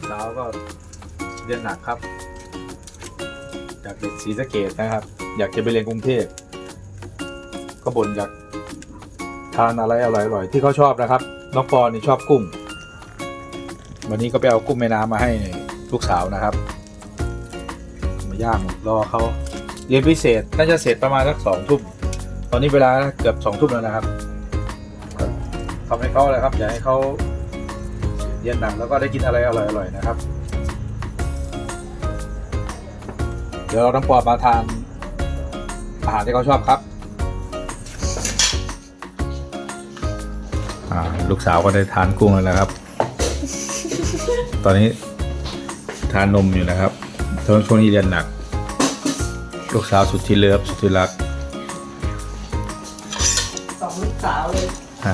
กสาวก็เรียนหนักครับจากเด็กศรีสะเกดนะครับ อยากจะไปเรียนกรุงเทพก็บ่นอยากทานอะไรอร่อยๆที่เขาชอบนะครับน้องปอนี่ชอบกุ้ง วันนี้ก็ไปเอากุ้งแม่น้ำมาให้ลูกสาวนะครับ มาย่างรอเขาเรียนพิเศษน่าจะเสร็จประมาณสักสองทุ่มตอนนี้เวลาเกือบสองทุ่มแล้วนะครับทำให้เขาเลยครับ อยากให้เขา เรียนหนักแล้วก็ได้กินอะไรอร่อยๆนะครับ เดี๋ยวเราต้องปอมาทานอาหารที่เขาชอบครับ อ่าลูกสาวก็ได้ทานกุ้งแล้วนะครับ ตอนนี้ทานนมอยู่นะครับช่วงช่วงนี้เรียนหนัก ลูกสาวสุดที่เลิฟสุดที่รักสองลูกสาวเลยอ่า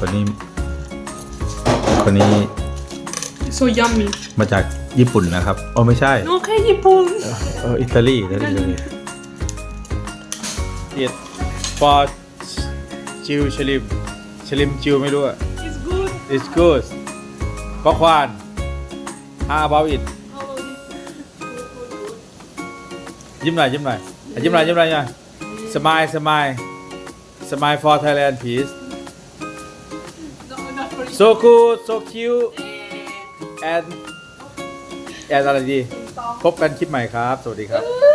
คนนี้ คนนี้ so yummy มาจากญี่ปุ่นนะครับโอ้ไม่ใช่ โอเคญี่ปุ่น เอออิตาลีอิตาลีอิตาลี It for จิวชลิมชลิมจิวไม่รู้อะ it's good It's good ปอควาน How about it ยิ้มหน่อยยิ้มหน่อยอะยิ้มหน่อยยิ้มหน่อยยิ้มหน่อย Smile Smile Smile for Thailand please So good so cute and and อะไรดี พบกันคลิปใหม่ครับ สวัสดีครับ